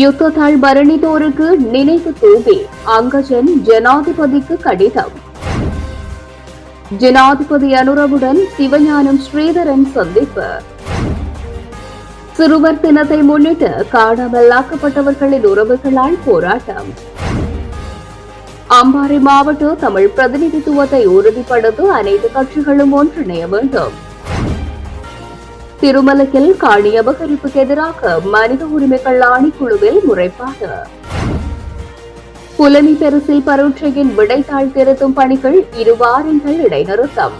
யுத்தத்தால் மரணித்தோருக்கு நினைவு தூவி அங்கஜன் ஜனாதிபதிக்கு கடிதம். ஜனாதிபதி அனுரவுடன் சிவஞானம் ஸ்ரீதரன் சந்திப்பு. சிறுவர் தினத்தை முன்னிட்டு காணாமல் ஆக்கப்பட்டவர்களின் உறவுகளால் போராட்டம். அம்பாறை மாவட்ட தமிழ் பிரதிநிதித்துவத்தை உறுதிப்படுத்த அனைத்து கட்சிகளும் ஒன்றிணைய வேண்டும். திருமலையில் காணி அபகரிப்புக்கு எதிராக மனித உரிமைகள் ஆணைக்குழுவில் முறைப்பாடு. புலனி பெருசில் பரீட்சையின் விடைத்தாள் திருத்தும் பணிகள் இரு வாரங்கள் இடைநிறுத்தம்.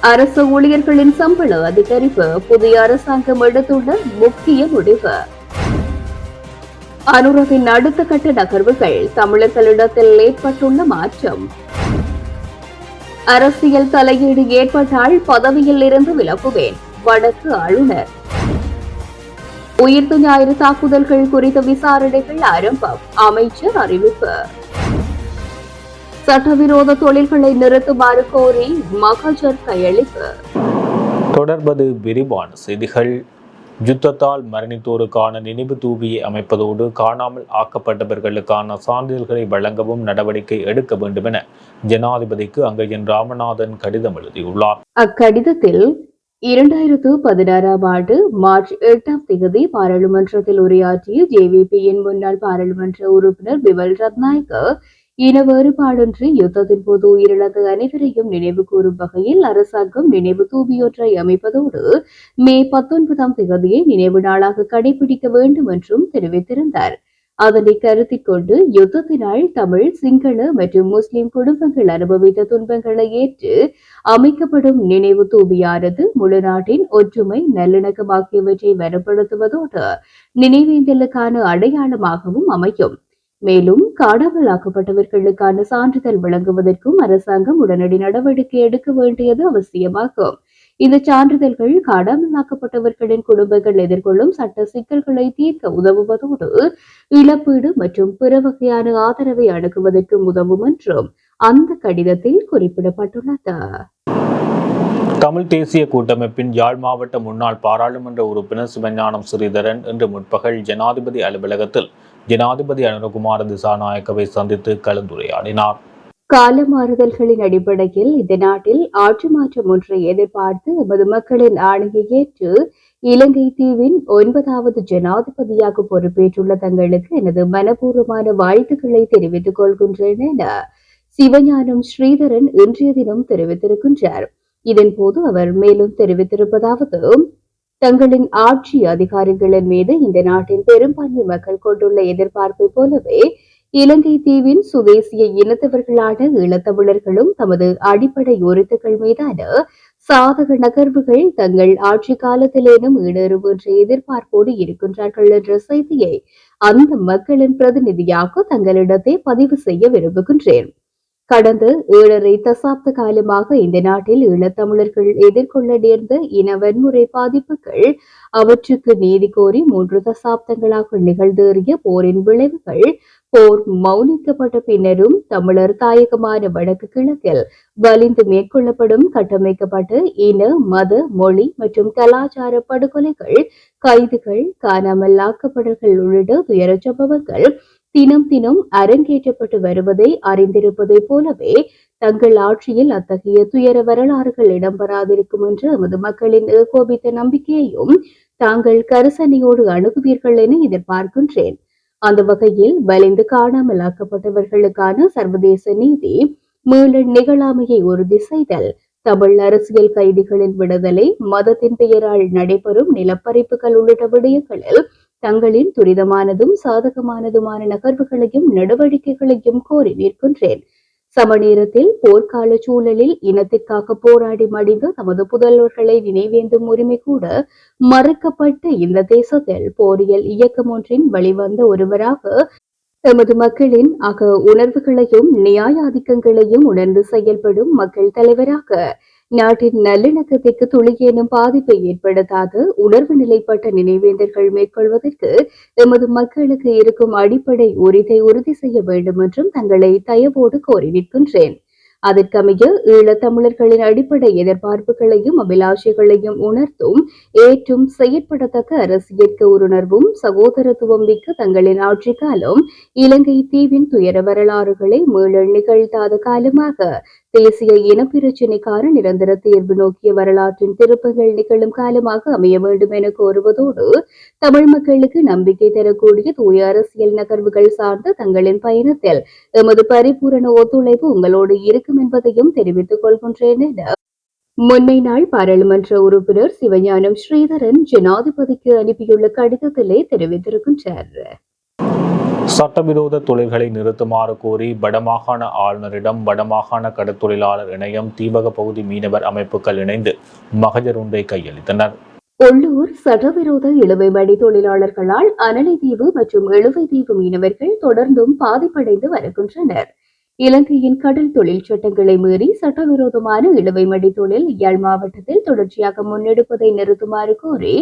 அரசு ஊழியர்களின் சம்பள அதிகரிப்பு புதிய அரசாங்கம் எடுத்துள்ள முக்கிய முடிவு. அனுரவின் அடுத்த கட்ட நகர்வுகள் தமிழர்களிடத்தில் ஏற்பட்டுள்ள மாற்றம். அரசியல் தலையீடு ஏற்பட்டால் பதவியில் இருந்து விலகுவேன் வடக்கு ஆளுநர். உயிர்த்து ஞாயிறு தாக்குதல்கள் குறித்த விசாரணைகள் ஆரம்பம் அமைச்சர் அறிவிப்பு. சட்டவிரோத தொழில்களை நிறுத்துமாறு கோரி மகஜர் கையளிப்பு. தொடர்பது விரிவான செய்திகள். யுத்தத்தால் மரணித்தோருக்கான நினைவு தூபியை அமைப்பதோடு காணாமல் ஆக்கப்பட்டவர்களுக்கான சான்றிதழ்களை வழங்கவும் நடவடிக்கை எடுக்க வேண்டும் என ஜனாதிபதிக்கு அங்கையன் ராமநாதன் கடிதம் எழுதியுள்ளார். அக்கடிதத்தில் இரண்டாயிரத்து பதினாறாம் ஆண்டு மார்ச் எட்டாம் தேதி பாராளுமன்றத்தில் உரையாற்றிய ஜேவிபியின் முன்னாள் பாராளுமன்ற உறுப்பினர் பிமல் ரத்நாயக்க இன வேறுபாடின்றி யுத்தத்தின் போது உயிரிழந்த அனைவரையும் நினைவு கூறும் வகையில் அரசாங்கம் நினைவு தூபியொன்றை அமைப்பதோடு மே பத்தொன்பதாம் தேதியை நினைவு நாளாக கடைபிடிக்க வேண்டும் என்றும் தெரிவித்திருந்தார். அதனை கருத்தில் கொண்டு யுத்தத்தினால் தமிழ் சிங்கள மற்றும் முஸ்லிம் குடும்பங்கள் அனுபவித்த துன்பங்களை ஏற்று அமைக்கப்படும் நினைவு தூபியானது முழு நாட்டின் ஒற்றுமை நல்லிணக்கம் ஆகியவற்றை வலுப்படுத்துவதோடு நினைவேந்தலுக்கான அடையாளமாகவும் அமையும். மேலும் காணாமலாக்கப்பட்டவர்களுக்கான சான்றிதழ் வழங்குவதற்கும் அரசாங்கம் உடனடி நடவடிக்கை எடுக்க வேண்டியது அவசியமாகும். இந்த சான்றிதழ்கள் காணாமல் குடும்பங்கள் எதிர்கொள்ளும் சட்ட சிக்கல்களை தீர்க்க உதவுவதோடு இழப்பீடு மற்றும் பிற வகையான ஆதரவை அணுகுவதற்கும் உதவும் என்றும் அந்த கடிதத்தில் குறிப்பிடப்பட்டுள்ளது. தமிழ் தேசிய கூட்டமைப்பின் யாழ் மாவட்ட முன்னாள் பாராளுமன்ற உறுப்பினர் சிவஞானம் ஸ்ரீதரன் இன்று முற்பகல் ஜனாதிபதி அலுவலகத்தில் ஜனாதிபதி அனுரகுமார திசாநாயக்கவை சந்தித்து கலந்துரையாடினார். காலமாறுதல்களின் அடிப்படையில் இந்த நாட்டில் ஆட்சி மாற்றம் ஒன்றை எதிர்பார்த்து எமது மக்களின் ஆணையை ஏற்று இலங்கை தீவின் ஒன்பதாவது ஜனாதிபதியாக பொறுப்பேற்றுள்ள தங்களுக்கு எனது மனப்பூர்வமான வாழ்த்துக்களை தெரிவித்துக் கொள்கின்றேன் என சிவஞானம் ஸ்ரீதரன் இன்றைய தினம் தெரிவித்திருக்கின்றார். இதன்போது அவர் மேலும் தெரிவித்திருப்பதாவது தங்களின் ஆட்சி அதிகாரிகளின் மீது இந்த நாட்டின் பெரும்பான்மை மக்கள் கொண்டுள்ள எதிர்பார்ப்பை போலவே இலங்கை தீவின் சுதேசிய இனத்தவர்களான ஈழத்தமிழர்களும் தமது அடிப்படை உரித்துகள் மீதான சாதக நகர்வுகள் தங்கள் ஆட்சி காலத்திலேனும் ஈடேறும் என்ற எதிர்பார்ப்போடு இருக்கின்றார்கள் என்ற செய்தியை அந்த மக்களின் பிரதிநிதியாக தங்களிடத்தை பதிவு செய்ய விரும்புகின்றேன். கடந்த ஏழரை தசாப்த காலமாக இந்த நாட்டில் ஈழத்தமிழர்கள் எதிர்கொள்ள நேர்ந்த இன வன்முறை பாதிப்புகள் அவற்றுக்கு நீதி கோரி மூன்று தசாப்தங்களாக நிகழ்ந்தேறிய போரின் விளைவுகள் போர் மௌனிக்கப்பட்ட பின்னரும் தமிழர் தாயகமான வடக்கு கிழக்கில் வலிந்து மேற்கொள்ளப்படும் கட்டமைக்கப்பட்ட இன மத மொழி மற்றும் கலாச்சார படுகொலைகள் கைதுகள் காணாமல் ஆக்கப்படல்கள் உள்ளிட்ட துயர சம்பவங்கள் தினம் தினம் அரங்கேற்றப்பட்டு வருவதை அறிந்திருப்பதைப் போலவே தங்கள் ஆட்சியில் அத்தகைய துயர வரலாறுகள் இடம்பெறாதிருக்கும் என்று எமது மக்களின் ஏகோபித்த நம்பிக்கையையும் தாங்கள் கரிசனையோடு அணுகுவீர்கள் என எதிர்பார்க்கின்றேன். அந்த வகையில் வலிந்து காணாமல் ஆக்கப்பட்டவர்களுக்கான சர்வதேச நீதி மீள நிகழாமையை உறுதி செய்தல் தமிழ் அரசியல் கைதிகளின் விடுதலை மதத்தின் பெயரால் நடைபெறும் நிலப்பறிப்புகள் உள்ளிட்ட விடயங்களில் தங்களின் துரிதமானதும் சாதகமானதுமான நகர்வுகளையும் நடவடிக்கைகளையும் கோரி நிற்கின்றேன். சமநேரத்தில் போர்க்கால சூழலில் இனத்திற்காக போராடி மடிந்த தமது புதல்வர்களை நினைவேந்தும் உரிமை கூட மறுக்கப்பட்ட இந்த தேசத்தில் போரியல் இயக்கம் ஒன்றின் வழிவந்த ஒருவராக தமது மக்களின் அக உணர்வுகளையும் நியாயாதிக்கங்களையும் உணர்ந்து செயல்படும் மக்கள் தலைவராக நாட்டின் நல்லிணக்கத்திற்கு துளியேனும் பாதிப்பை ஏற்படுத்தாத உணர்வு நிலைப்பட்ட நினைவேந்தர்கள் மேற்கொள்வதற்கு எமது மக்களுக்கு இருக்கும் அடிப்படை உரிதை உறுதி செய்ய வேண்டும் என்றும் தங்களை தயவோடு கோரி நிற்கின்றேன். அதற்கமைய ஈழத்தமிழர்களின் அடிப்படை எதிர்பார்ப்புகளையும் அபிலாஷைகளையும் உணர்த்தும் ஏற்றும் செயற்படத்தக்க அரசியற்க உணர்வும் சகோதரத்துவம் மிக்க தங்களின் ஆட்சி காலம் இலங்கை தீவின் துயர வரலாறுகளை மீள நிகழ்த்தாத காலமாக தேசிய இனப்பிரச்சினைக்கான நிரந்தர தீர்வு நோக்கிய வரலாற்றின் திருப்பங்கள் நிகழும் காலமாக அமைய வேண்டும் என கோருவதோடு தமிழ் மக்களுக்கு நம்பிக்கை தரக்கூடிய தூய அரசியல் நகர்வுகள் சார்ந்த தங்களின் பயணத்தில் எமது பரிபூரண ஒத்துழைப்பு உங்களோடு இருக்கும் என்பதையும் தெரிவித்துக் கொள்கின்றேன் என முன்னை பாராளுமன்ற உறுப்பினர் சிவஞானம் ஸ்ரீதரன் ஜனாதிபதிக்கு அனுப்பியுள்ள கடிதத்திலே தெரிவித்திருக்கின்றார். சட்டவிரோத தொழில்களை நிறுத்துமாறு கோரி வடமாகாண ஆளுநரிடம் வடமாகாண கடற்தொழிலாளர் இணையம் தீபக பகுதி மீனவர் அமைப்புகள் இணைந்து மகஜர் ஒன்றை கையளித்தனர். உள்ளூர் சட்டவிரோத இழுவை மடி தொழிலாளர்களால் அனலை தீவு மற்றும் இழுவை தீவு மீனவர்கள் தொடர்ந்தும் பாதிப்படைந்து வருகின்றனர். இலங்கையின் கடல் தொழில் சட்டங்களை மீறி சட்டவிரோதமான இழுவை மடி தொழில் யாழ் மாவட்டத்தில் தொடர்ச்சியாக முன்னெடுப்பதை நிறுத்துமாறு கோரி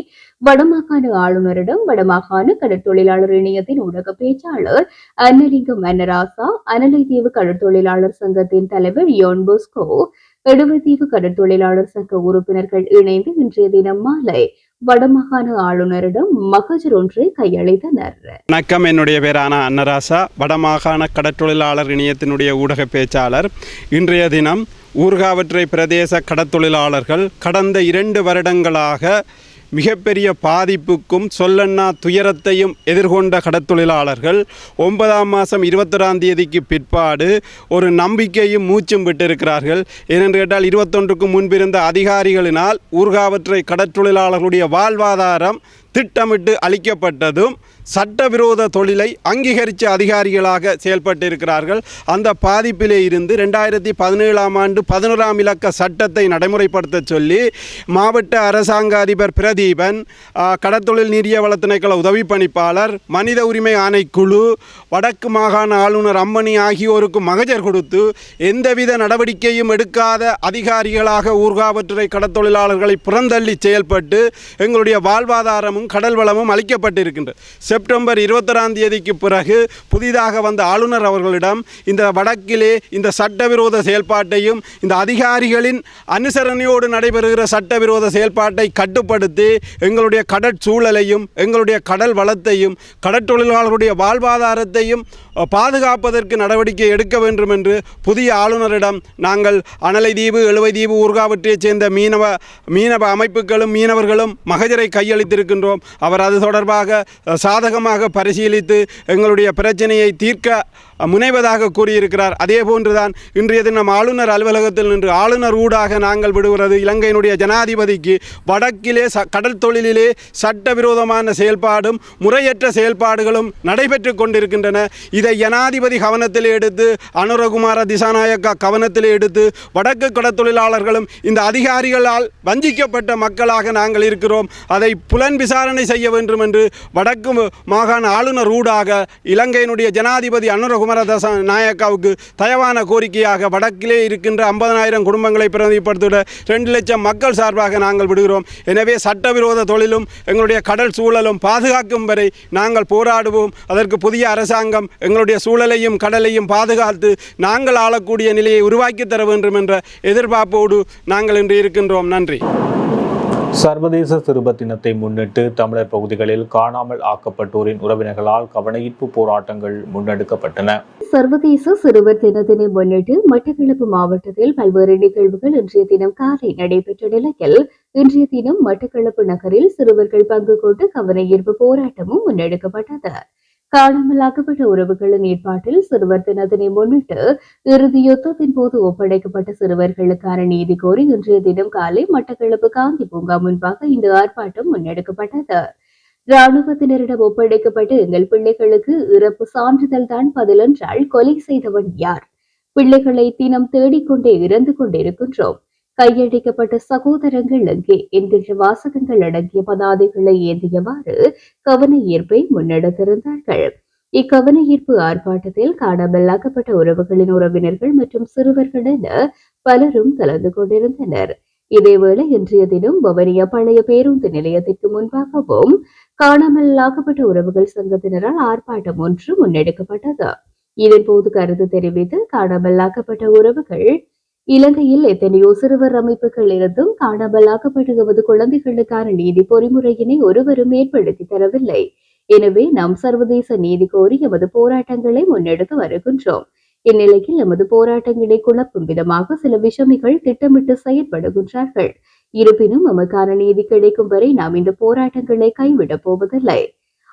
வடமாகாண ஆளுநரிடம் வடமாகாண கடற்தொழிலாளர் இணையத்தின் ஊடக பேச்சாளர் அன்னலிங்கம் அன்னராசா அனலைதீவு கடற்தொழிலாளர் சங்கத்தின் தலைவர் யோன் போஸ்கோ எடுவத்தீவு கடற்தொழிலாளர் சங்க உறுப்பினர்கள் இணைந்து இன்றைய தினம் மாலை வடமாகாண ஆளுநரிடம் மகஜர் ஒன்றை கையளித்தனர். வணக்கம் என்னுடைய பேரான அன்னராசா. வடமாகாண கடற்றொழிலாளர் இணையத்தினுடைய ஊடக பேச்சாளர். இன்றைய தினம் ஊர்காவற்றை பிரதேச கடத்தொழிலாளர்கள் கடந்த இரண்டு வருடங்களாக மிகப்பெரிய பாதிப்புக்கும் சொல்லண்ணா துயரத்தையும் எதிர்கொண்ட கடற்தொழிலாளர்கள் ஒன்பதாம் மாதம் இருபத்தொராம் தேதிக்கு பிற்பாடு ஒரு நம்பிக்கையும் மூச்சும் விட்டிருக்கிறார்கள். ஏனென்று கேட்டால் இருபத்தொன்றுக்கு முன்பிருந்த அதிகாரிகளினால் ஊர்காவற்றை கடற்தொழிலாளர்களுடைய வாழ்வாதாரம் திட்டமிட்டு அளிக்கப்பட்டதும் சட்டவிரோத தொழிலை அங்கீகரித்த அதிகாரிகளாக செயல்பட்டிருக்கிறார்கள். அந்த பாதிப்பிலே இருந்து ரெண்டாயிரத்தி பதினேழாம் ஆண்டு பதினோராம் இலக்க சட்டத்தை நடைமுறைப்படுத்த சொல்லி மாவட்ட அரசாங்க அதிபர் பிரதீபன் கடத்தொழில் கடற்தொழில் நீரிய வள திணைக்கள உதவி பணிப்பாளர் மனித உரிமை ஆணைக்குழு வடக்கு மாகாண ஆளுநர் அம்மணி ஆகியோருக்கு மகஜர் கொடுத்து எந்தவித நடவடிக்கையும் எடுக்காத அதிகாரிகளாக ஊர்காவற்றுறை கடத்தொழிலாளர்களை புறந்தள்ளி செயல்பட்டு எங்களுடைய வாழ்வாதாரமும் கடல் வளமும் அளிக்கப்பட்டிருக்கின்றது செப்டம்பர் இருபத்தொராம் தேதிக்கு பிறகு புதிதாக வந்த ஆளுநர் அவர்களிடம் இந்த வடக்கிலே இந்த சட்டவிரோத செயல்பாட்டையும் இந்த அதிகாரிகளின் அனுசரணையோடு நடைபெறுகிற சட்டவிரோத செயல்பாட்டை கட்டுப்படுத்தி எங்களுடைய கடற்சூழலையும் எங்களுடைய கடல் வளத்தையும் கடற்தொழிலாளர்களுடைய வாழ்வாதாரத்தையும் பாதுகாப்பதற்கு நடவடிக்கை எடுக்க வேண்டும் என்று புதிய ஆளுநரிடம் நாங்கள் அனலை தீவு எழுவை தீவு ஊர்காவற்றைச் சேர்ந்த மீனவ மீனவ அமைப்புகளும் மீனவர்களும் மகஜரை கையளித்திருக்கின்றோம். அவர் அது தொடர்பாக சாத சாதகமாக பரிசீலித்து எங்களுடைய பிரச்சனையை தீர்க்க முனைவதாக கூறியிருக்கிறார். அதே போன்றுதான் இன்றைய தினம் ஆளுநர் அலுவலகத்தில் நின்று ஆளுநர் ஊடாக நாங்கள் விடுகிறது. இலங்கையினுடைய ஜனாதிபதிக்கு வடக்கிலே ச கடல் தொழிலிலே சட்டவிரோதமான செயல்பாடும் முறையற்ற செயல்பாடுகளும் நடைபெற்று கொண்டிருக்கின்றன. இதை ஜனாதிபதி கவனத்தில் எடுத்து அனுரகுமார திசாநாயக்கா கவனத்தில் எடுத்து வடக்கு கடற்தொழிலாளர்களும் இந்த அதிகாரிகளால் வஞ்சிக்கப்பட்ட மக்களாக நாங்கள் இருக்கிறோம். அதை புலன் விசாரணை செய்ய வேண்டும் என்று வடக்கு மாகாண ஆளுநர் ஊடாக இலங்கையினுடைய ஜனாதிபதி அனுரகு குமரதச நாயக்காவுக்கு தயவான கோரிக்கையாக வடக்கிலே இருக்கின்ற ஐம்பதனாயிரம் குடும்பங்களை பிரதிப்படுத்திட ரெண்டு லட்சம் மக்கள் சார்பாக நாங்கள் விடுகிறோம். எனவே சட்டவிரோத தொழிலும் எங்களுடைய கடல் சூழலும் பாதுகாக்கும் வரை நாங்கள் போராடுவோம். அதற்கு புதிய அரசாங்கம் எங்களுடைய சூழலையும் கடலையும் பாதுகாத்து நாங்கள் ஆளக்கூடிய நிலையை உருவாக்கி தர வேண்டும் என்ற எதிர்பார்ப்போடு நாங்கள் இன்று இருக்கின்றோம். நன்றி. சர்வதேச சிறுப தினத்தை முன்னிட்டு தமிழர் பகுதிகளில் காணாமல் ஆக்கப்பட்டோரின் உறவினர்களால் கவனஈர்ப்பு போராட்டங்கள் முன்னெடுக்கப்பட்டன. சர்வதேச சிறுவர் தினத்தினை முன்னிட்டு மட்டக்களப்பு மாவட்டத்தில் பல்வேறு நிகழ்வுகள் இன்றைய தினம் காலை நடைபெற்ற நிலையில் இன்றைய தினம் மட்டக்களப்பு நகரில் சிறுவர்கள் பங்கு கொண்டு கவனயீர்ப்பு போராட்டமும் முன்னெடுக்கப்பட்டது. காணாமலாக்கப்பட்ட உறவுகளின் ஏற்பாட்டில் சிறுவர் தினத்தினை முன்னிட்டு இறுதி யுத்தத்தின் போது ஒப்படைக்கப்பட்ட சிறுவர்களுக்கான நீதி கோரி இன்றைய தினம் காலை மட்டக்களப்பு காந்தி பூங்கா முன்பாக இந்த ஆர்ப்பாட்டம் முன்னெடுக்கப்பட்டது. ராணுவத்தினரிடம் ஒப்படைக்கப்பட்ட எங்கள் பிள்ளைகளுக்கு இறப்பு சான்றிதழ் தான் பதிலென்றால் கொலை செய்தவன் யார்? பிள்ளைகளை தினம் தேடிக்கொண்டே இறந்து கொண்டிருக்கின்றோம். கையடிக்கப்பட்ட சகோதரங்கள் எங்கே என்கின்ற வாசகங்கள் அடங்கிய பதாதைகளை ஏந்தியவாறு கவன ஈர்ப்பை முன்னெடுத்திருந்தார்கள். இக்கவன ஈர்ப்பு ஆர்ப்பாட்டத்தில் காணாமலாக்கப்பட்ட உறவுகளின் உறவினர்கள் மற்றும் சிறுவர்கள் என பலரும் கலந்து கொண்டிருந்தனர். இதேவேளை இன்றைய தினம் பவனியா பழைய பேருந்து நிலையத்திற்கு முன்பாகவும் காணாமல் ஆக்கப்பட்ட உறவுகள் சங்கத்தினரால் ஆர்ப்பாட்டம் ஒன்று முன்னெடுக்கப்பட்டது. இதன்போது கருத்து தெரிவித்து காணாமலாக்கப்பட்ட உறவுகள் இலங்கையில் எத்தனையோ சிறுவர் அமைப்புகள் இருந்தும் காணாமலாக்கப்பட்ட குழந்தைகளுக்கான நீதி பொறிமுறையினை ஒருவரும் ஏற்படுத்தி தரவில்லை. எனவே நாம் சர்வதேச நீதி கோரி எமது போராட்டங்களை முன்னெடுத்து வருகின்றோம். இந்நிலையில் எமது போராட்டங்களை குழப்பும் விதமாக சில விஷமிகள் திட்டமிட்டு செயற்படுகின்றார்கள். இருப்பினும் நமக்கான நீதி கிடைக்கும் வரை நாம் இந்த போராட்டங்களை கைவிடப் போவதில்லை.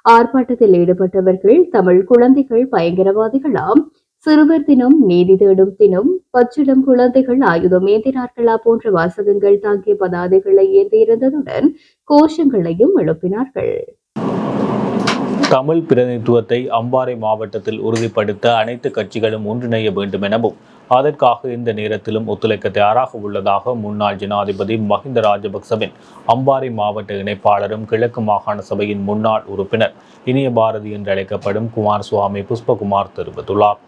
ஆர்ப்பாட்டத்தில் ஈடுபட்டவர்கள் தமிழ் குழந்தைகள் பயங்கரவாதிகளாம் சிறுவர் தினம் நீதி தேடும் தினம் பச்சிடம் குழந்தைகள் ஆயுதம் ஏந்தினார்களா போன்ற வாசகங்கள் தாங்கிய பதாதைகளை ஏந்தியிருந்ததுடன் கோஷங்களையும் எழுப்பினார்கள். தமிழ் பிரதிநிதித்துவத்தை அம்பாறை மாவட்டத்தில் உறுதிப்படுத்த அனைத்து கட்சிகளும் ஒன்றிணைய வேண்டும் எனவும் அதற்காக இந்த நேரத்திலும் ஒத்துழைக்க தயாராக உள்ளதாக முன்னாள் ஜனாதிபதி மஹிந்த ராஜபக்சவின் அம்பாறை மாவட்ட இணைப்பாளரும் கிழக்கு மாகாண சபையின் முன்னாள் உறுப்பினர் இனிய பாரதி என்று அழைக்கப்படும் குமார் சுவாமி புஷ்பகுமார் தெரிவித்துள்ளார்.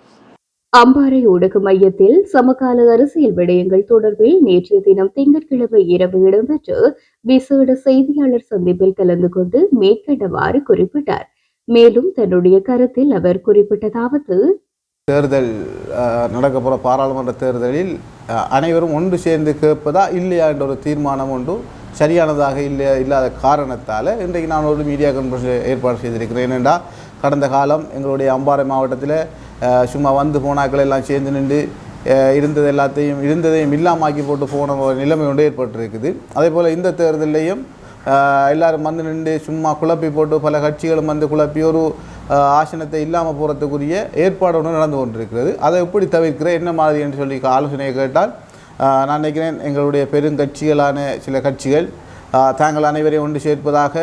அம்பாறை ஊடக மையத்தில் சமகால அரசியல் விடயங்கள் தொடர்பில் நேற்றைய தினம் திங்கட்கிழமை இரவு இடம்பெற்ற விசேட செய்தியாளர் சந்திப்பில் கலந்து கொண்டு மேற்கண்டவாறு குறிப்பிட்டார். மேலும் தன்னுடைய கருத்தில் அவர் குறிப்பிட்டதாவது தேர்தல் அஹ், நடக்க போகிற பாராளுமன்ற தேர்தலில் அனைவரும் ஒன்று சேர்ந்து கேட்பதா இல்லையா என்ற ஒரு தீர்மானம் ஒன்று சரியானதாக இல்லை இல்லாத காரணத்தால் இன்றைக்கு நான் ஒரு மீடியா கான்ஃபரன்ஸ் ஏற்பாடு செய்திருக்கிறேன். ஏனென்றால் கடந்த காலம் எங்களுடைய அம்பாறை மாவட்டத்தில் சும்மா வந்து போனாக்கள் எல்லாம் சேர்ந்து நின்று இருந்தது எல்லாத்தையும் இருந்ததையும் இல்லாமாக்கி போட்டு போன ஒரு நிலைமை ஒன்று ஏற்பட்டிருக்குது. அதே போல் இந்த தேர்தலையும் எல்லோரும் வந்து நின்று சும்மா குழப்பி போட்டு பல கட்சிகளும் வந்து குழப்பி ஒரு ஆசனத்தை இல்லாமல் போகிறதுக்குரிய ஏற்பாடு ஒன்று நடந்து கொண்டிருக்கிறது. அதை எப்படி தவிர்க்கிற என்ன மாதிரி என்று சொல்லி ஆலோசனையை கேட்டால் நான் நினைக்கிறேன் எங்களுடைய பெருங்கட்சிகளான சில கட்சிகள் தாங்கள் அனைவரையும் ஒன்று சேர்ப்பதாக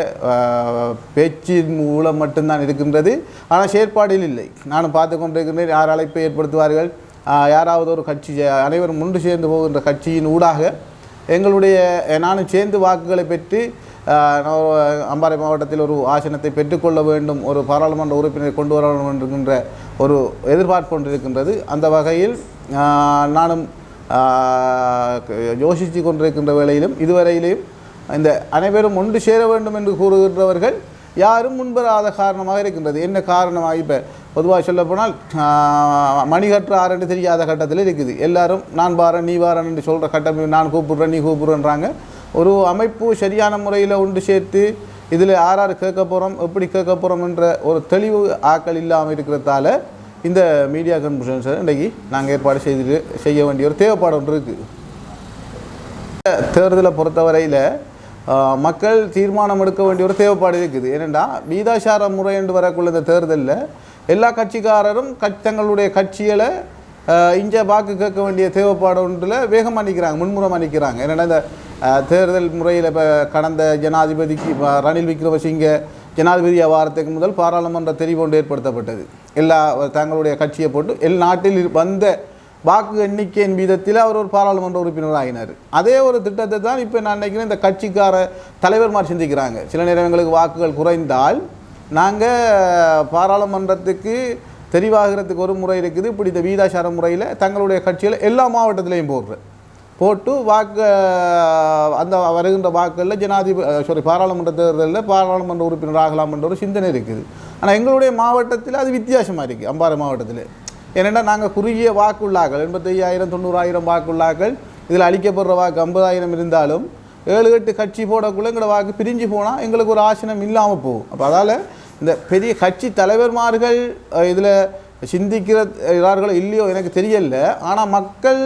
பேச்சின் மூலம் மட்டும்தான் இருக்கின்றது. ஆனால் செயற்பாடில் இல்லை. நானும் பார்த்து கொண்டிருக்கின்றேன் யார் அழைப்பை ஏற்படுத்துவார்கள்? யாராவது ஒரு கட்சி அனைவரும் ஒன்று சேர்ந்து போகின்ற கட்சியின் ஊடாக எங்களுடைய நானும் சேர்ந்து வாக்குகளை பெற்று அம்பாறை மாவட்டத்தில் ஒரு ஆசனத்தை பெற்றுக்கொள்ள வேண்டும் ஒரு பாராளுமன்ற உறுப்பினரை கொண்டு வர வேண்டும் என்கின்ற ஒரு எதிர்பார்ப்பு கொண்டிருக்கின்றது அந்த வகையில் நானும் யோசித்து கொண்டிருக்கின்ற வேளையிலும் இதுவரையிலும் இந்த அனைவரும் ஒன்று சேர வேண்டும் என்று கூறுகின்றவர்கள் யாரும் முன்வராத காரணமாக இருக்கின்றது. என்ன காரணமாக? இப்போ பொதுவாக சொல்லப்போனால் மணிகற்ற ஆரண்டு தெரியாத கட்டத்தில் இருக்குது. எல்லாரும் நான் வாரேன் நீ வாரன் என்று சொல்கிற கட்டம் நான் கூப்பிடுறேன் நீ கூப்பிடுறேன்றாங்க. ஒரு அமைப்பு சரியான முறையில் ஒன்று சேர்த்து இதில் யார் யார் கேட்க போகிறோம் எப்படி கேட்க போகிறோம் என்ற ஒரு தெளிவு ஆக்கள் இல்லாமல் இருக்கிறதால இந்த மீடியா கன்ஃபரன்ஸை இன்றைக்கி நாங்கள் ஏற்பாடு செய்து செய்ய வேண்டிய ஒரு தேவைப்பாடு ஒன்று இருக்குது தேர்தலை பொறுத்தவரையில் மக்கள் தீர்மானம் எடுக்க வேண்டிய ஒரு தேவைப்பாடு இருக்குது. ஏனென்றா வீதாசார முறை என்று வரக்குள்ள இந்த தேர்தலில் எல்லா கட்சிக்காரரும் கட்சி தங்களுடைய கட்சிகளை இங்கே வாக்கு கேட்க வேண்டிய தேவைப்பாடு ஒன்றில் வேகமாக நிற்கிறாங்க முன்முறமாக நிற்கிறாங்க ஏன்னா இந்த தேர்தல் முறையில் இப்போ கடந்த ஜனாதிபதிக்கு ரணில் விக்ரமசிங்க ஜனாதிபதி வாரத்துக்கு முதல் பாராளுமன்ற தெரிவு ஒன்று ஏற்படுத்தப்பட்டது. எல்லா தங்களுடைய கட்சியை போட்டு எல் நாட்டில் வந்த வாக்கு எண்ணிக்கையின் வீதத்தில் அவர் ஒரு பாராளுமன்ற உறுப்பினர் ஆகினார் அதே ஒரு திட்டத்தை தான் இப்போ நான் நினைக்கிறேன் இந்த கட்சிக்கார தலைவர்மார் சிந்திக்கிறாங்க. சில நேரம் எங்களுக்கு வாக்குகள் குறைந்தால் நாங்கள் பாராளுமன்றத்துக்கு தெரிவாகிறதுக்கு ஒரு முறை இருக்குது. இப்படி இந்த வீதாசார முறையில் தங்களுடைய கட்சியில் எல்லா மாவட்டத்திலையும் போடுறேன் போட்டு வாக்கு அந்த வருகின்ற வாக்குகளில் ஜனாதிபதி சாரி பாராளுமன்ற தேர்தலில் பாராளுமன்ற உறுப்பினர் ஆகலாம் என்ற ஒரு சிந்தனை இருக்குது. ஆனால் எங்களுடைய மாவட்டத்தில் அது வித்தியாசமாக இருக்குது அம்பாறை மாவட்டத்தில். ஏனென்றால் நாங்கள் குறுகிய வாக்குள்ளாக்கள் எண்பத்தையாயிரம் தொண்ணூறாயிரம் வாக்குள்ளாக்கள் இதில் அளிக்கப்படுற வாக்கு ஐம்பதாயிரம் இருந்தாலும் ஏழு எட்டு கட்சி போடக்குள்ள எங்களோட வாக்கு பிரிஞ்சு போனால் எங்களுக்கு ஒரு ஆசனம் இல்லாமல் போகும். அப்போ அதால் இந்த பெரிய கட்சி தலைவர்மார்கள் இதில் சிந்திக்கிறார்களோ இல்லையோ எனக்கு தெரியல. ஆனால் மக்கள்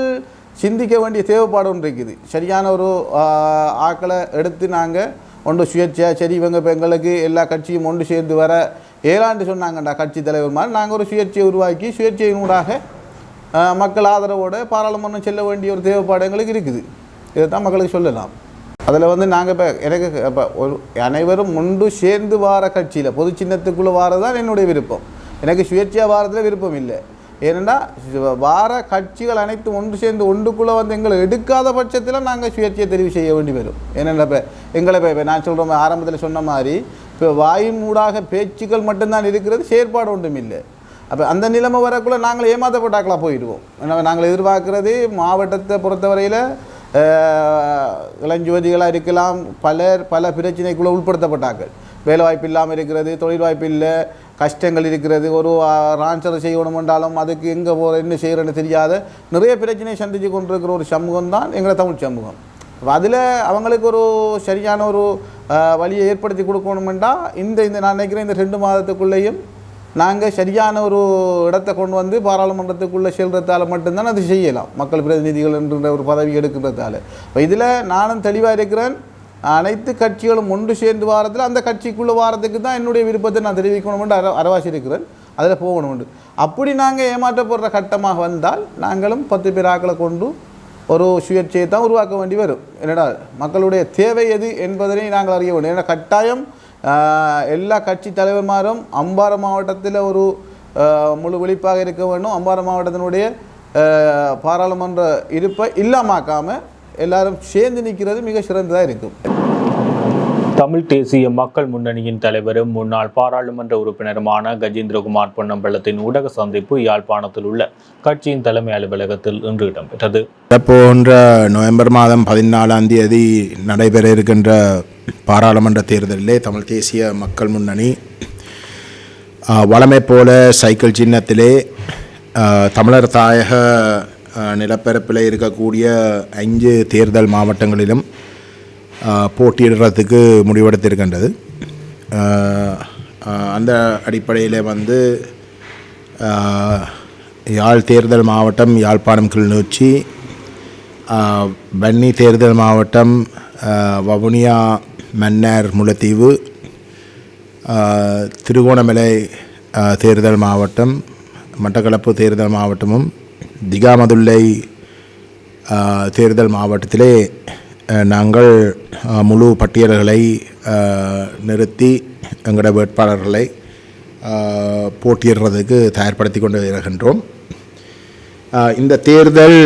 சிந்திக்க வேண்டிய தேவைப்பாடு ஒன்று இருக்குது. சரியான ஒரு ஆக்களை எடுத்து நாங்கள் ஒன்று சுயேட்சையாக சரி இவங்க இப்போ எங்களுக்கு எல்லா கட்சியும் ஒன்று சேர்ந்து வர ஏழாண்டு சொன்னாங்கண்டா கட்சி தலைவர் மாதிரி. நாங்கள் ஒரு சுயேட்சையை உருவாக்கி சுயேட்சையினூடாக மக்கள் ஆதரவோடு பாராளுமன்றம் செல்ல வேண்டிய ஒரு தேவைப்பாடு எங்களுக்கு இருக்குது. இதை தான் மக்களுக்கு சொல்லலாம். அதில் வந்து நாங்கள் இப்போ எனக்கு இப்போ ஒரு அனைவரும் ஒன்று சேர்ந்து வார கட்சியில் பொது சின்னத்துக்குள்ளே வாரதான் என்னுடைய விருப்பம். எனக்கு சுயேட்சையாக வாரத்தில் விருப்பம் இல்லை. ஏனென்னா வார கட்சிகள் அனைத்தும் ஒன்று சேர்ந்து ஒன்றுக்குள்ளே வந்து எங்களை எடுக்காத பட்சத்தில் நாங்கள் சுயேட்சையை தெரிவு செய்ய வேண்டி வரும். ஏன்னா இப்போ எங்களை இப்போ இப்போ நான் சொல்கிற ஆரம்பத்தில் சொன்ன மாதிரி இப்போ வாயின் மூடாக பேச்சுக்கள் மட்டும்தான் இருக்கிறது செயற்பாடு ஒன்றும் இல்லை. அப்போ அந்த நிலைமை வரக்குள்ளே நாங்கள் ஏமாற்றப்பட்டாக்களாக போயிடுவோம். ஏன்னா நாங்கள் எதிர்பார்க்குறது மாவட்டத்தை பொறுத்தவரையில் இளஞ்சுவதிகளாக இருக்கலாம் பலர் பல பிரச்சனைக்குள்ளே உட்படுத்தப்பட்டார்கள் வேலை வாய்ப்பு இல்லாமல் இருக்கிறது தொழில் வாய்ப்பு இல்லை கஷ்டங்கள் இருக்கிறது ஒரு ரான்சரை செய்யணும் என்றாலும் அதுக்கு எங்கே போகிற என்ன செய்கிறேன்னு தெரியாத நிறைய பிரச்சனையை சந்தித்து கொண்டிருக்கிற ஒரு சமூகம் தான் எங்களை தமிழ் சமூகம். அதில் அவங்களுக்கு ஒரு சரியான ஒரு வழியை ஏற்படுத்தி கொடுக்கணுமெண்டா இந்த இந்த நான் நினைக்கிறேன் இந்த ரெண்டு மாதத்துக்குள்ளேயும் நாங்கள் சரியான ஒரு இடத்தை கொண்டு வந்து பாராளுமன்றத்துக்குள்ளே செல்கிறதால மட்டும்தான் அது செய்யலாம். மக்கள் பிரதிநிதிகள் என்ற ஒரு பதவி எடுக்கிறதால. இப்போ இதில் நானும் தெளிவாக இருக்கிறேன். அனைத்து கட்சிகளும் ஒன்று சேர்ந்து வாரத்தில் அந்த கட்சிக்குள்ளே வாரத்துக்கு தான் என்னுடைய விருப்பத்தை நான் தெரிவிக்கணும்னு அர அரவாசி இருக்கிறேன் அதில் போகணும்னு அப்படி நாங்கள் ஏமாற்றப்படுற கட்டமாக வந்தால் நாங்களும் பத்து பேர் ஆக்களை கொண்டு ஒரு சுயேட்சையை தான் உருவாக்க வேண்டி வரும். என்னடா மக்களுடைய தேவை எது என்பதனை நாங்கள் அறிய வேண்டும். ஏன்னா கட்டாயம் எல்லா கட்சி தலைவர்மாரும் அம்பாறை மாவட்டத்தில் ஒரு முழு விழிப்பாக இருக்க வேண்டும். அம்பாறை மாவட்டத்தினுடைய பாராளுமன்ற இருப்பை இல்லாமாக்காமல் எல்லாரும் சேர்ந்து நிற்கிறது மிக சிறந்ததாக இருக்கும். தமிழ் தேசிய மக்கள் முன்னணியின் தலைவரும் முன்னாள் பாராளுமன்ற உறுப்பினருமான கஜேந்திரகுமார் பொன்னம்பலத்தின் ஊடக சந்திப்பு யாழ்ப்பாணத்தில் உள்ள கட்சியின் தலைமை அலுவலகத்தில் இன்று இடம்பெற்றது. போன்ற நவம்பர் மாதம் பதினாலாம் தேதி நடைபெற இருக்கின்ற பாராளுமன்ற தேர்தலிலே தமிழ் தேசிய மக்கள் முன்னணி ஆ, வழமை போல சைக்கிள் சின்னத்திலே தமிழர் தாயக நிலப்பரப்பில் இருக்கக்கூடிய ஐந்து தேர்தல் மாவட்டங்களிலும் போட்டியிடுறதுக்கு முடிவெடுத்திருக்கின்றது. அந்த அடிப்படையில் வந்து யாழ் தேர்தல் மாவட்டம் யாழ்ப்பாணம் கிளிநொச்சி வன்னி தேர்தல் மாவட்டம் வவுனியா மன்னார் முல்லைத்தீவு திருகோணமலை தேர்தல் மாவட்டம் மட்டக்களப்பு தேர்தல் மாவட்டமும் திகாமதுல்லை தேர்தல் மாவட்டத்திலே நாங்கள் முழு பட்டியல்களை நிறுத்தி எங்களோட வேட்பாளர்களை போட்டியிடுறதுக்கு தயார்படுத்தி கொண்டு வருகின்றோம் இந்த தேர்தல்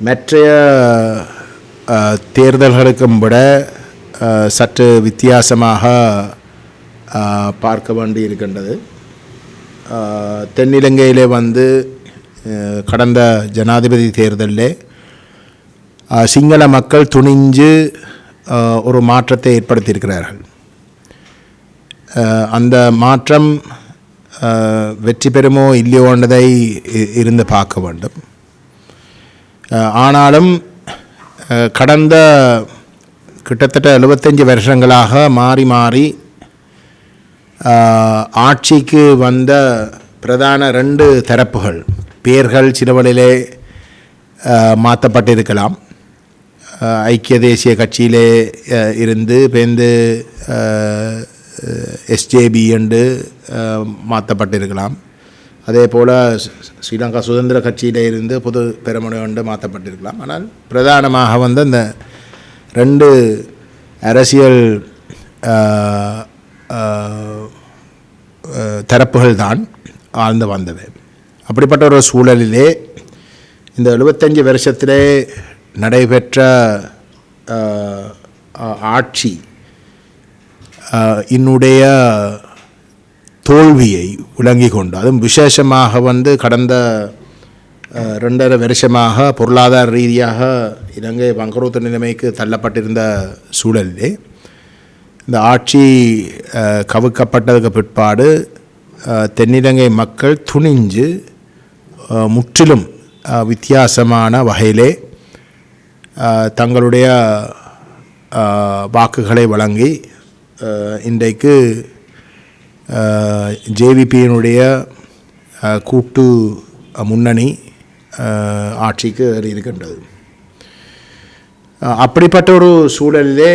மற்றைய தேர்தல்களுக்கும் விட சற்று வித்தியாசமாக பார்க்க வேண்டி இருக்கின்றது தென்னிலங்கையிலே வந்து கடந்த ஜனாதிபதி தேர்தலில் சிங்கள மக்கள் துணிஞ்சு ஒரு மாற்றத்தை ஏற்படுத்தியிருக்கிறார்கள். அந்த மாற்றம் வெற்றி பெறுமோ இல்லையோன்றதை இ- இருந்து பார்க்க வேண்டும். ஆனாலும் கடந்த கிட்டத்தட்ட எழுபத்தஞ்சு வருஷங்களாக மாறி மாறி ஆட்சிக்கு வந்த பிரதான ரெண்டு தரப்புகள் பேர்கள் சிறுவனிலே மாற்றப்பட்டிருக்கலாம் ஐக்கிய தேசிய கட்சியிலே இருந்து பேருந்து எஸ்ஜேபி என்று மாற்றப்பட்டிருக்கலாம் அதே போல் ஸ்ரீலங்கா சுதந்திர கட்சியிலே இருந்து புது பெருமனை என்று மாற்றப்பட்டிருக்கலாம் ஆனால் பிரதானமாக வந்து அந்த ரெண்டு அரசியல் தரப்புகள் தான் ஆழ்ந்து வந்தவை. அப்படிப்பட்ட ஒரு சூழலிலே இந்த எழுபத்தஞ்சு வருஷத்திலே நடைபெற்ற ஆட்சி என்னுடைய தோல்வியை விளங்கி கொண்டு அதுவும் விசேஷமாக வந்து கடந்த ரெண்டரை வருஷமாக பொருளாதார ரீதியாக இலங்கை வங்குரோத்து நிலைமைக்கு தள்ளப்பட்டிருந்த சூழலிலே இந்த ஆட்சி கவுக்கப்பட்டதுக்கு பிற்பாடு தென்னிலங்கை மக்கள் துணிஞ்சு முற்றிலும் வித்தியாசமான வகையிலே தங்களுடைய வாக்குகளை வழங்கி இன்றைக்கு ஜேவிபியினுடைய கூட்டு முன்னணி ஆட்சிக்கு இருக்கின்றது அப்படிப்பட்ட ஒரு சூழலிலே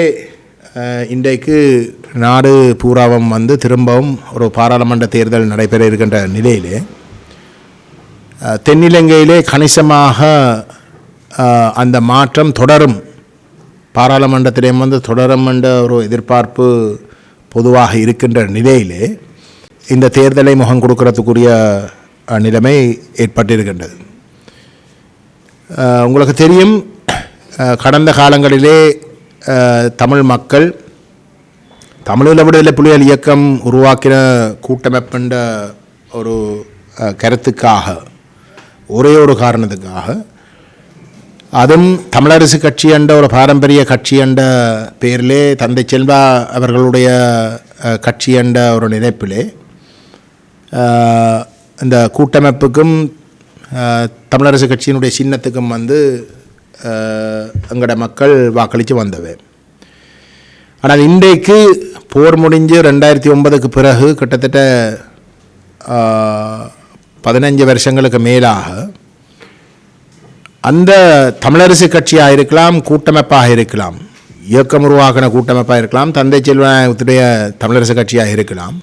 இன்றைக்கு நாடு பூராவும் வந்து திரும்பவும் ஒரு பாராளுமன்ற தேர்தல் நடைபெற இருக்கின்ற நிலையிலே தென்னிலங்கையிலே கணிசமாக அந்த மாற்றம் தொடரும். பாராளுமன்றத்திலே வந்து தொடரும் என்ற ஒரு எதிர்பார்ப்பு பொதுவாக இருக்கின்ற நிலையிலே இந்த தேர்தலை முகம் கொடுக்கறதுக்குரிய நிலைமை ஏற்பட்டிருக்கின்றது. உங்களுக்கு தெரியும் கடந்த காலங்களிலே தமிழ் மக்கள் தமிழில் விடுதலை புலிகள் இயக்கம் உருவாக்கின கூட்டமைப்புன்ற ஒரு கருத்துக்காக ஒரே ஒரு காரணத்துக்காக அதுவும் தமிழரசு கட்சி என்ற ஒரு பாரம்பரிய கட்சி என்ற பேரிலே தந்தை செல்வா அவர்களுடைய கட்சி என்ற ஒரு நினைப்பிலே இந்த கூட்டமைப்புக்கும் தமிழரசு கட்சியினுடைய சின்னத்துக்கும் வந்து எங்களோட மக்கள் வாக்களித்து வந்தவை ஆனால் இன்றைக்கு போர் முடிஞ்சு ரெண்டாயிரத்தி ஒன்பதுக்கு பிறகு கிட்டத்தட்ட பதினஞ்சு வருஷங்களுக்கு மேலாக அந்த தமிழரசு கட்சியாக இருக்கலாம் கூட்டமைப்பாக இருக்கலாம் இயக்கம் உருவாக்கின கூட்டமைப்பாக இருக்கலாம் தந்தை செல்வநாயகத்துடைய தமிழரசு கட்சியாக இருக்கலாம்.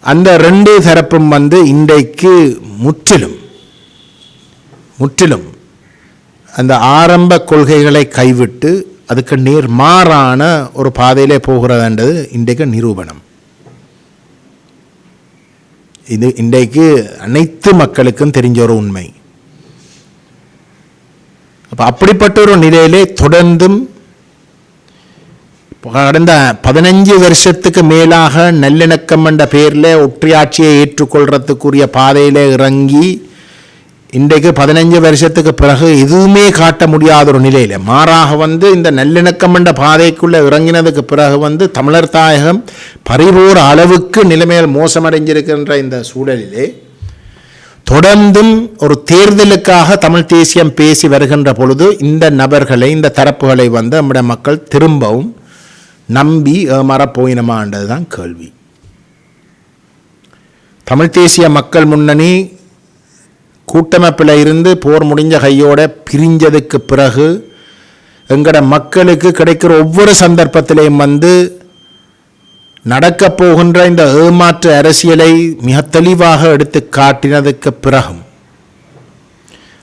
அந்த ரெண்டு தரப்பும் வந்து இன்றைக்கு முற்றிலும் முற்றிலும் அந்த ஆரம்ப கொள்கைகளை கைவிட்டு அதுக்கு நேர் மாறான ஒரு பாதையிலே போகிறதுன்றது இன்றைக்கு நிரூபணம். இது இன்றைக்கு அனைத்து மக்களுக்கும் தெரிஞ்ச ஒரு உண்மை. அப்போ அப்படிப்பட்ட ஒரு நிலையிலே தொடர்ந்தும் கடந்த பதினஞ்சு வருஷத்துக்கு மேலாக நல்லிணக்கம் என்ற பேரில் ஒற்றையாட்சியை ஏற்றுக்கொள்றதுக்குரிய பாதையில் இறங்கி இன்றைக்கு பதினஞ்சு வருஷத்துக்கு பிறகு எதுவுமே காட்ட முடியாத ஒரு நிலையில் மாறாக வந்து இந்த நல்லிணக்கம் என்ற பாதைக்குள்ளே இறங்கினதுக்கு பிறகு வந்து தமிழர் தாயகம் பறிபோர் அளவுக்கு நிலைமையில் மோசமடைஞ்சிருக்கின்ற இந்த சூழலிலே தொடர்ந்தும் ஒரு தேர்தலுக்காக தமிழ் தேசியம் பேசி வருகின்ற பொழுது இந்த நபர்களை இந்த தரப்புகளை வந்து நம்முடைய மக்கள் திரும்பவும் நம்பி ஏமாறப்போயினமான்றது தான் கேள்வி. தமிழ் தேசிய மக்கள் முன்னணி கூட்டமைப்பில் இருந்து போர் முடிஞ்ச கையோட பிரிஞ்சதுக்கு பிறகு எங்கட மக்களுக்கு கிடைக்கிற ஒவ்வொரு சந்தர்ப்பத்திலையும் வந்து நடக்கப் போகின்ற இந்த ஏமாற்று அரசியலை மிக தெளிவாக எடுத்து காட்டினதுக்கு பிறகும்.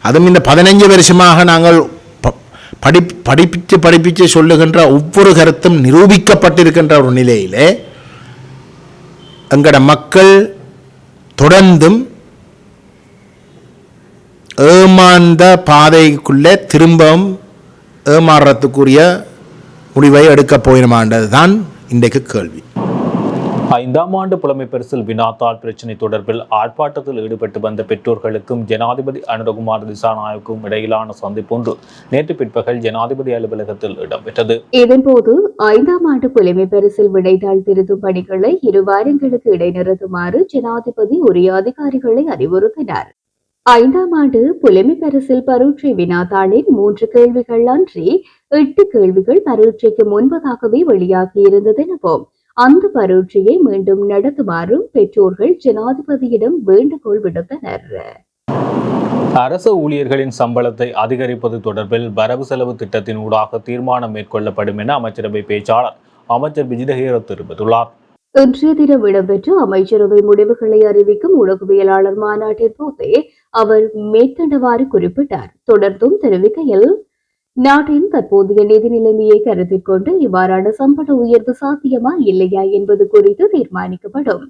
அதுவும் இந்த பதினஞ்சு வருஷமாக நாங்கள் படி படிப்பித்து படிப்பித்து சொல்லுகின்ற ஒவ்வொரு கருத்தும் நிரூபிக்கப்பட்டிருக்கின்ற ஒரு நிலையிலே எங்கட மக்கள் தொடர்ந்தும் ஏமாந்த பாதைக்குள்ளே திரும்பவும் ஏமாறுறதுக்குரிய முடிவை எடுக்கப் போயினமான்றது தான் இன்றைக்கு கேள்வி. ஐந்தாம் ஆண்டு புலமை பரிசில் வினாத்தாள் பிரச்சினை தொடர்பில் ஆர்ப்பாட்டத்தில் ஈடுபட்டு வந்த பெற்றோர்களுக்கும் ஜனாதிபதி அனுரகுமார் திசாநாயக்கும் இடையிலான சந்திப்பொன்று நேற்று பிற்பகல் ஜனாதிபதி அலுவலகத்தில் இடம்பெற்றது. இதன்போது ஐந்தாம் ஆண்டு புலமை பரிசில் விடைத்தாள் திருத்தும் பணிகளை இரு வாரங்களுக்கு இடைநிறுத்துமாறு ஜனாதிபதி உரிய அதிகாரிகளை அறிவுறுத்தினார். ஐந்தாம் ஆண்டு புலமை பரிசில் பரீட்சை வினாத்தாளின் மூன்று கேள்விகள் அன்றி எட்டு கேள்விகள் பரீட்சைக்கு முன்பதாகவே வெளியாகியிருந்தது எனவும் அந்த பரீட்சையை மீண்டும் நடத்துமாறும் பெற்றோர்கள் ஜனாதிபதியிடம் வேண்டுகோள் விடுத்தனர். அரசு ஊழியர்களின் சம்பளத்தை அதிகரிப்பது தொடர்பில் வரவு செலவு திட்டத்தின் ஊடாக தீர்மானம் மேற்கொள்ளப்படும் என அமைச்சரவை பேச்சாளர் அமைச்சர் விஜிதஹேர தெரிவித்துள்ளார். இன்றைய தினம் இடம்பெற்ற அமைச்சரவை முடிவுகளை அறிவிக்கும் ஊடகவியலாளர் மாநாட்டின் போதே அவர் மேற்கண்டவாறு குறிப்பிட்டார். தொடர்ந்தும் தெரிவிக்கையில் நாட்டின் தற்போதைய நிதி நிலைமையை கருத்தில் கொண்டு இவ்வாறான சம்பள உயர்வு சாத்தியமா இல்லையா என்பது குறித்து தீர்மானிக்கப்படும்.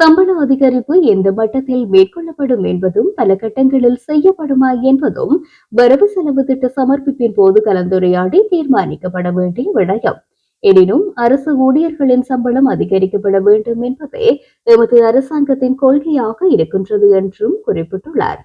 சம்பள அதிகரிப்பு எந்த மட்டத்தில் மேற்கொள்ளப்படும் என்பதும் பல கட்டங்களில் செய்யப்படுமா என்பதும் வரவு செலவு திட்ட சமர்ப்பிப்பின் போது கலந்துரையாடி தீர்மானிக்கப்பட வேண்டிய விடயம். எனினும் அரசு ஊழியர்களின் சம்பளம் அதிகரிக்கப்பட வேண்டும் என்பதே எமது அரசாங்கத்தின் கொள்கையாக இருக்கின்றது என்றும் குறிப்பிட்டுள்ளார்.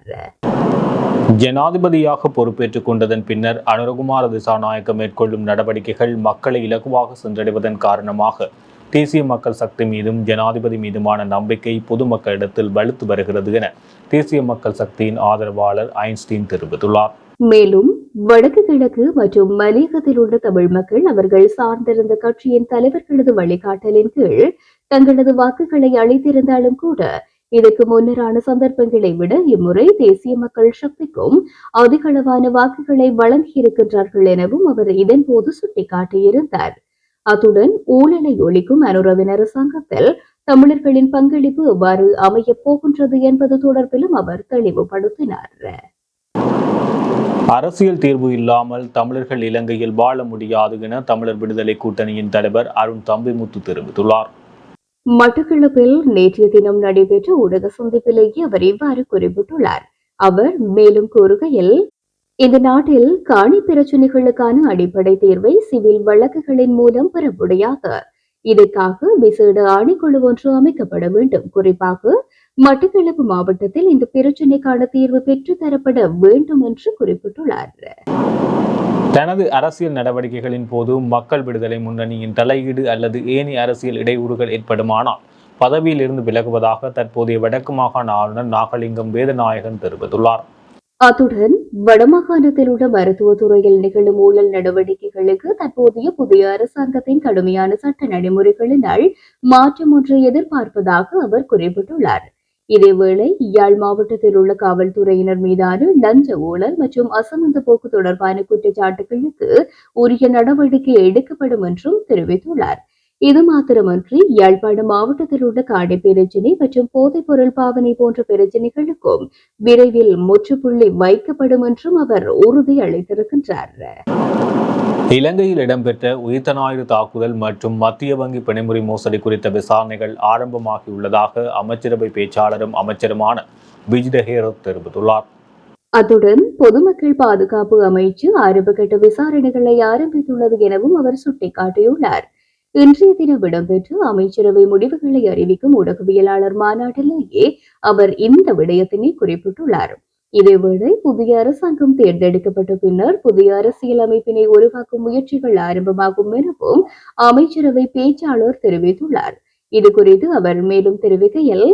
ஜனாதிபதியாக பொறுப்பேற்றுக் கொண்டதன் பின்னர் அனுரகுமார திசாநாயக்க மேற்கொள்ளும் நடவடிக்கைகள் மக்களை இலகுவாக சென்றடைவதன் காரணமாக தேசிய மக்கள் சக்தி மீதும் ஜனாதிபதி மீதுமான நம்பிக்கை பொதுமக்களிடத்தில் வலுத்து வருகிறது என தேசிய மக்கள் சக்தியின் ஆதரவாளர் ஐன்ஸ்டீன் தெரிவித்துள்ளார். மேலும் வடக்கு கிழக்கு மற்றும் மலையகத்தில் உள்ள தமிழ் மக்கள் அவர்கள் சார்ந்திருந்த கட்சியின் தலைவர்களது வழிகாட்டலின் கீழ் தங்களது வாக்குகளை அளித்திருந்தாலும் கூட இதற்கு முன்னரான சந்தர்ப்பங்களை விட இம்முறை தேசிய மக்கள் சக்திக்கும் அதிகளவான வாக்குகளை வழங்கியிருக்கின்றார்கள் எனவும் அவர் இதன்போது சுட்டிக்காட்டியிருந்தார். அத்துடன் ஊழலை ஒழிக்கும் அனுரவின் அரசாங்கத்தில் தமிழர்களின் பங்களிப்பு எவ்வாறு அமையப் போகின்றது என்பது தொடர்பிலும் அவர் தெளிவுபடுத்தினார். அரசியல் தீர்வு இல்லாமல் தமிழர்கள் இலங்கையில் வாழ முடியாது என தமிழர் விடுதலை கூட்டணியின் தலைவர் அருண் தம்பிமுத்து தெரிவித்துள்ளார். மட்டக்களப்பில் நேற்றைய தினம் நடைபெற்ற ஊடக சந்திப்பிலேயே அவர் இவ்வாறு குறிப்பிட்டுள்ளார். அவர் மேலும் கூறுகையில் இந்த நாட்டில் காணி பிரச்சினைகளுக்கான அடிப்படை தீர்வை சிவில் வழக்குகளின் மூலம் பெற முடியாது இதற்காக விசேட ஆணைக்குழு ஒன்று அமைக்கப்பட வேண்டும். குறிப்பாக மட்டக்களப்பு மாவட்டத்தில் இந்த பிரச்சினைக்கான தீர்வு பெற்றுத்தரப்பட வேண்டும் என்று குறிப்பிட்டுள்ளார். தனது அரசியல் நடவடிக்கைகளின் போது மக்கள் விடுதலை முன்னணியின் தலையீடு அல்லது ஏனைய அரசியல் இடையூறுகள் ஏற்படுமானால் பதவியில் இருந்து விலகுவதாக தற்போதைய வடக்கு மாகாண ஆளுநர் நாகலிங்கம் வேதநாயகன் தெரிவித்துள்ளார். அத்துடன் வடமாகாணத்தில் உள்ள மருத்துவத் துறையில் நிகழும் ஊழல் நடவடிக்கைகளுக்கு தற்போதைய புதிய அரசாங்கத்தின் கடுமையான சட்ட நடைமுறைகளினால் மாற்றம் ஒன்றை எதிர்பார்ப்பதாக அவர் குறிப்பிட்டுள்ளார். இதேவேளை யாழ் மாவட்டத்தில் உள்ள காவல்துறையினர் மீதான லஞ்ச ஊழல் மற்றும் அசமந்த போக்கு தொடர்பான குற்றச்சாட்டுகளுக்கு உரிய நடவடிக்கை எடுக்கப்படும் என்றும் தெரிவித்துள்ளார். இது மாத்திரமன்றி யாழ்ப்பாணம் மாவட்டத்தில் உள்ள காடை பிரச்சினை மற்றும் போதைப் பொருள் பாவனை போன்ற பிரச்சினைகளுக்கும் விரைவில் முற்றுப்புள்ளி வைக்கப்படும் என்றும் அவர் உறுதி அளித்திருக்கின்றார். இலங்கையில் இடம்பெற்ற உயிர்த்த ஞாயிறு தாக்குதல் மற்றும் மத்திய வங்கி பிணைமுறை மோசடி குறித்த விசாரணைகள் ஆரம்பமாகியுள்ளதாக அமைச்சரவை பேச்சாளரும் அமைச்சருமான விஜித ஹேரத் தெரிவித்துள்ளார். அத்துடன் பொதுமக்கள் பாதுகாப்பு அமைச்சு ஆரம்பகட்ட விசாரணைகளை ஆரம்பித்துள்ளது எனவும் அவர் சுட்டிக்காட்டியுள்ளார். இன்றைய தினம் இடம்பெற்ற அமைச்சரவை முடிவுகளை அறிவிக்கும் ஊடகவியலாளர் மாநாட்டிலேயே அவர் இந்த விடயத்தினை குறிப்பிட்டுள்ளார். இதேவேளை புதிய அரசாங்கம் தேர்ந்தெடுக்கப்பட்ட பின்னர் புதிய அரசியல் அமைப்பினை உருவாக்கும் முயற்சிகள் ஆரம்பமாகும் எனவும் அமைச்சரவை பேச்சாளர் தெரிவித்துள்ளார். இது குறித்து அவர் மேலும் தெரிவிக்கையில்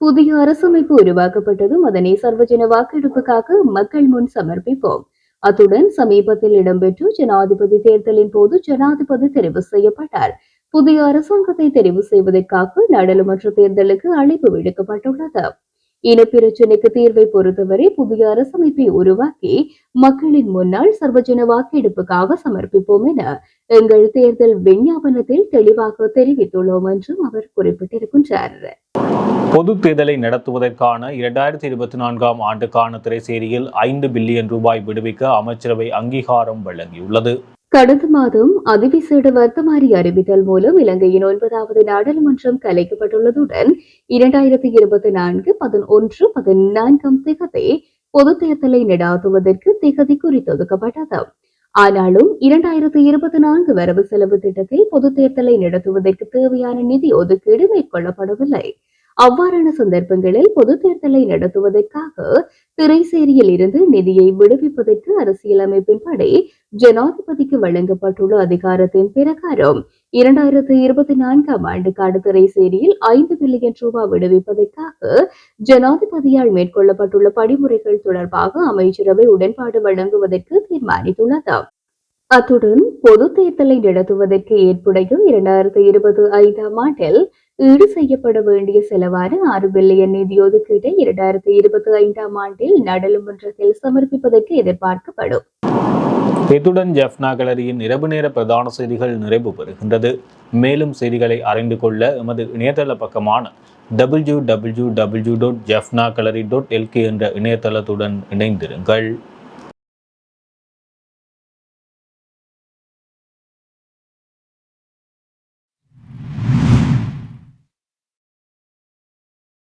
புதிய அரசமைப்பு உருவாக்கப்பட்டதும் அதனை சர்வஜன வாக்கெடுப்புக்காக மக்கள் முன் சமர்ப்பிப்போம். அத்துடன் சமீபத்தில் இடம்பெற்ற ஜனாதிபதி தேர்தலின் போது ஜனாதிபதி தெரிவு செய்யப்பட்டார். புதிய அரசாங்கத்தை தெரிவு செய்வதற்காக நாடாளுமன்ற தேர்தலுக்கு அழைப்பு விடுக்கப்பட்டுள்ளது. இனப்பிரச்சனைக்கு தீர்வை பொறுத்தவரை புதிய அரசமைப்பை உருவாக்கி மக்களின் முன்னால் சர்வஜன வாக்கெடுப்புக்காக சமர்ப்பிப்போம் என எங்கள் தேர்தல் விஞ்ஞாபனத்தில் தெளிவாக தெரிவித்துள்ளோம் என்றும் அவர் குறிப்பிட்டிருக்கின்றார். பொது தேர்தலை நடத்துவதற்கான இரண்டாயிரத்தி இருபத்தி நான்காம் ஆண்டுக்கான திரைசேரியில் ஐந்து பில்லியன் ரூபாய் விடுவிக்க அமைச்சரவை அங்கீகாரம் வழங்கியுள்ளது. கடந்த மாதம் அதிவிசேட வர்த்தமாரி அறிவித்தல் மூலம் இலங்கையின் ஒன்பதாவது நாடாளுமன்றம் கலைக்கப்பட்டுள்ளதுடன் இரண்டாயிரத்தி இருபத்தி நான்கு பதினொன்று பதினான்காம் திகதி பொது தேர்தலை நடாத்துவதற்கு திகதி குறித்தொதுக்கப்பட்டது ஆனாலும் இரண்டாயிரத்தி இருபத்தி நான்கு வரவு செலவு திட்டத்தில் பொது தேர்தலை நடத்துவதற்கு தேவையான நிதி ஒதுக்கீடு மேற்கொள்ளப்படவில்லை. அவ்வாறான சந்தர்ப்பங்களில் பொது தேர்தலை நடத்துவதற்காக சிறைசேரியில் இருந்து நிதியை விடுவிப்பதற்கு அரசியலமைப்பின்படி ஜனாதிபதிக்கு வழங்கப்பட்டுள்ள அதிகாரத்தின் பிரகாரம் இரண்டாயிரத்து இருபத்தி நான்காம் ஆண்டுக்கான திரைசேரியில் ஐந்து பில்லியன் ரூபாய் விடுவிப்பதற்காக ஜனாதிபதியால் மேற்கொள்ளப்பட்டுள்ள படிமுறைகள் தொடர்பாக அமைச்சரவை உடன்பாடு வழங்குவதற்கு தீர்மானித்துள்ளது. அத்துடன் பொது தேர்தலை நடத்துவதற்கு ஏற்புடைய இரண்டாயிரத்தி இருபத்தி ஐந்தாம் ஆண்டில் ஈடு செய்யப்பட வேண்டிய செலவான ஆறு பில்லியன் நிதி ஒதுக்கீட்டை இரண்டாயிரத்தி இருபத்தி ஐந்தாம் ஆண்டில் நாடாளுமன்றத்தில் சமர்ப்பிப்பதற்கு எதிர்பார்க்கப்படும். இத்துடன் ஜெஃப்னா கலரியின் இரவு நேர பிரதான செய்திகள் நிறைவு பெறுகின்றது. மேலும் செய்திகளை அறிந்து கொள்ள எமது இணையதள பக்கமான W W W dot Jaffna gallery dot LK என்ற இணையதளத்துடன் இணைந்திருங்கள்.